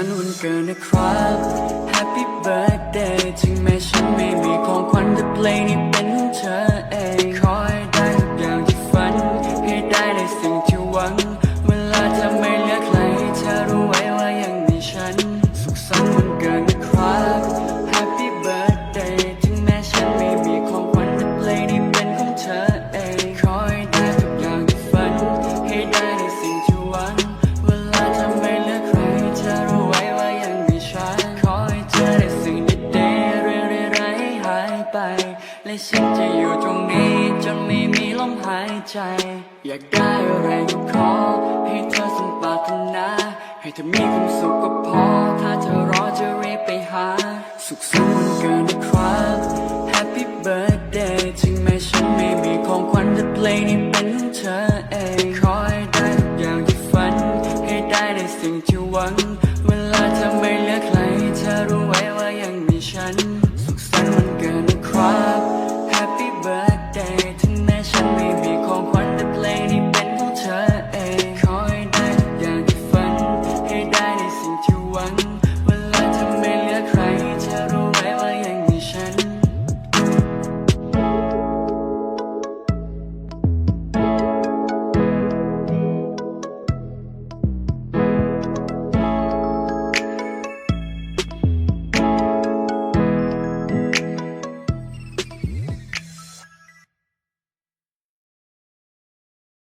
ันวันเกิดนะครับ Happy birthday ถึงแม้ฉันไม่มีของขวัญแต่เพลงนี้เป็นของเธอเอง ขอให้ได้ทุกอย่างที่ฝัน ให้ได้ในสิ่งที่หวัง ไป และฉันจะอยู่ตรงนี้ จนไม่มีลมหายใจ อยากได้อะไรก็ขอ ให้เธอสมปรารถนา ให้เธอมีความสุขก็พอ ถ้าเธอรอจะรีบไปหา สุขสันต์วันเกิดนะครับ Happy birthday ถึงแม้ฉันไม่มีของขวัญแต่เพลงนี้เป็นของเธอเองขอให้ได้ทุกอย่างที่ฝัน ให้ได้ในสิ่งที่หวัง เวลาเธอ